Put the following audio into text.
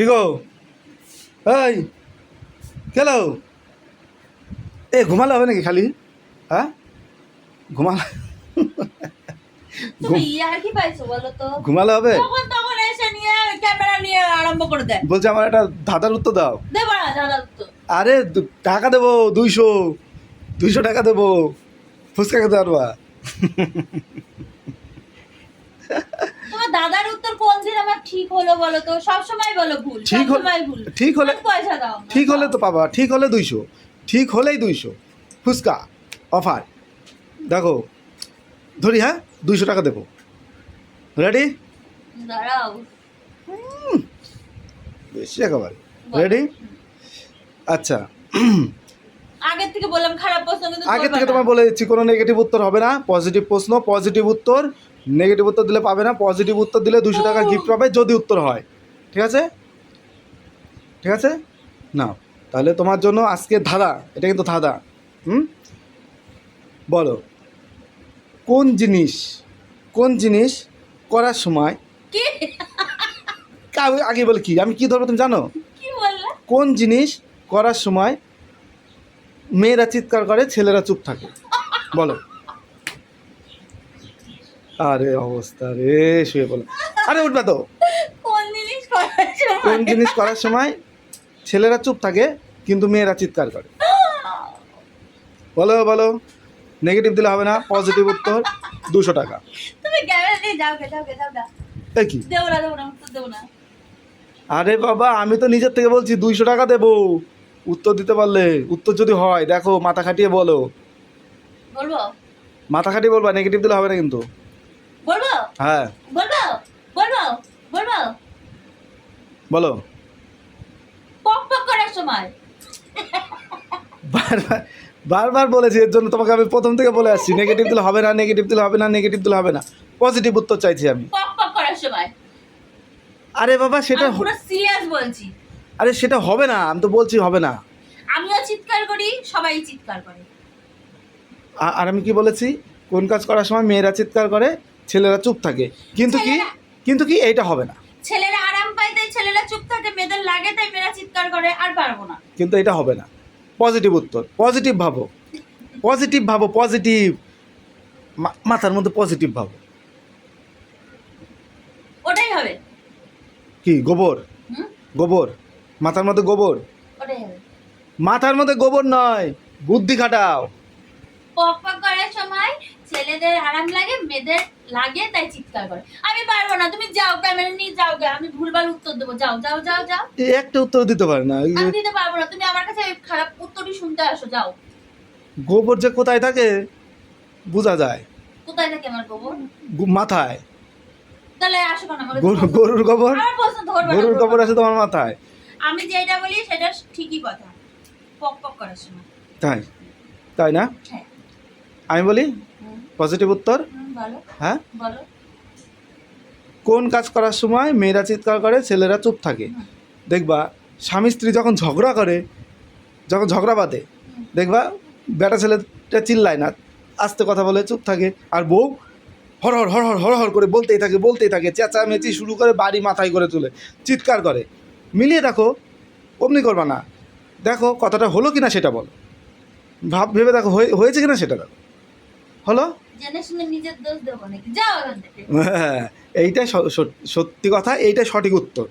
কি গো? এই গেল এ ঘুমালে হবে নাকি খালি? হ্যাঁ ঘুমালে ঘুমালে হবে? বলছে আমার একটা ধাঁধার উত্তর দাও। আরে টাকা দেবো দুইশো। দুইশো টাকা দেবো। ফুচকা খেতে পারবা? উত্তর কোন দিন আমার ঠিক হলো বলো তো? সব সময় বলো ভুল ঠিক হল- ভুল। ঠিক হলে পয়সা দাও ঠিক হলে তো পাবা ঠিক হলে দুইশো ঠিক হলেই দুইশো। ফুচকা অফার। দেখো ধরি হ্যাঁ দুইশো টাকা দেবো। রেডি দাঁড়াও। বেশি একেবারে। রেডি আচ্ছা। আগের থেকে বললাম খারাপ প্রশ্ন কিন্তু আগে থেকে না। তোমার বলে দিচ্ছি কোনো নেগেটিভ উত্তর হবে না। পজিটিভ প্রশ্ন পজিটিভ উত্তর। নেগেটিভ উত্তর দিলে পাবে না পজিটিভ উত্তর দিলে দুশো টাকা গিফট পাবে যদি উত্তর হয়। ঠিক আছে? ঠিক আছে? না তাহলে তোমার জন্য আজকে ধাঁধা এটা কিন্তু ধাঁধা। হুম? বলো কোন জিনিস কোন জিনিস করার সময় কি? আগে বলে কি আমি কি ধরবো তুমি জানো? কোন জিনিস করার সময় মেয়েরা চিৎকার করে ছেলেরা চুপ থাকে? বলো। আরে অবস্থা রে শুয়ে বলো আরে উঠবে তো। কোন জিনিস করার সময়? ছেলেরা চুপ থাকে কিন্তু মেয়েরা চিৎকার করে। বলো বলো নেগেটিভ দিলে হবে না পজিটিভ উত্তর দুশো টাকা। কি? আরে বাবা আমি তো নিজের থেকে বলছি দুইশো টাকা দেবো। উত্তর দিতে পারলে উত্তর যদি হয় দেখো মাথা খাটিয়ে বলো। মাথা খাটিয়ে বলবা নেগেটিভ দিলে হবে না কিন্তু। বলব? হ্যাঁ। বলব? বলব? বলব? বলো। পক পক করার সময়। বারবার বারবার বলেছি এর জন্য তোমাকে আমি প্রথম থেকে বলে আসছি নেগেটিভ দিলে হবে না নেগেটিভ দিলে হবে না নেগেটিভ দিলে হবে না। পজিটিভ উত্তর চাইছি আমি। পক পক করার সময়। আরে বাবা সেটা আমি পুরো সিরিয়াস বলছি। আরে সেটা হবে না আমি তো বলছি হবে না। আমিও চিৎকার করি সবাই চিৎকার করে। আ- আর আমি কি বলেছি? কোন কাজ করার সময় মেয়েরা চিৎকার করে? ছেলেরা চুপ থাকে। কিন্তু কি কিন্তু কি এইটা হবে না। ছেলেরা আরাম পায় তাই ছেলেরা চুপ থাকে মেয়েদের লাগে তাই মেয়েরা চিৎকার করে আর পারব না। কিন্তু এটা হবে না। পজিটিভ উত্তর। পজিটিভ ভাবো। পজিটিভ ভাবো পজিটিভ মাথার মধ্যে পজিটিভ ভাবো। ওটাই হবে। কি গোবর? গোবর। মাথার মধ্যে গোবর? মাথার মধ্যে গোবর নয় বুদ্ধি খাটাও। পক পক করার সময় ছেলেদের আরাম লাগে মেয়েদের লাগে তাই চিৎকার করে। আমি পারব না তুমি যাও ক্যামেরা নিয়ে যাও গে আমি ভুলভাল উত্তর দেবো যাও যাও যাও যাও। একটা উত্তর দিতে পারে না। আমি দিতে পারব না তুমি আমার কাছে খারাপ উত্তরই শুনতে আসো যাও। গোবর যে কোথায় থাকে বোঝা যায়। কোথায় থাকে আমার গোবর? মাথায়। তাহলে আসো কেন আমার গরুর গোবর? গরুর গোবর আছে তোমার মাথায়। আমি যেটা বলি সেটা ঠিকই কথা। পক পক করার সময়। তাই। তাই না? হ্যাঁ। আমি বলি পজিটিভ উত্তর? হ্যাঁ? কোন কাজ করার সময় মেয়েরা চিৎকার করে ছেলেরা চুপ থাকে? দেখবা স্বামী স্ত্রী যখন ঝগড়া করে যখন ঝগড়া বাঁধে দেখবা বেটা ছেলেটা চিল্লায় না আস্তে কথা বলে চুপ থাকে আর বউ হর হর হর হর হর হর করে বলতেই থাকে বলতেই থাকে চেঁচামেচি শুরু করে বাড়ি মাথায় করে তুলে চিৎকার করে। মিলিয়ে দেখো অমনি করবা না। দেখো কথাটা হলো কিনা সেটা বলো। ভাব ভেবে দেখো হয়ে- হয়েছে কিনা সেটা দেখো। হলো? হ্যাঁ এইটাই স- সত্যি কথা এইটা সঠিক উত্তর।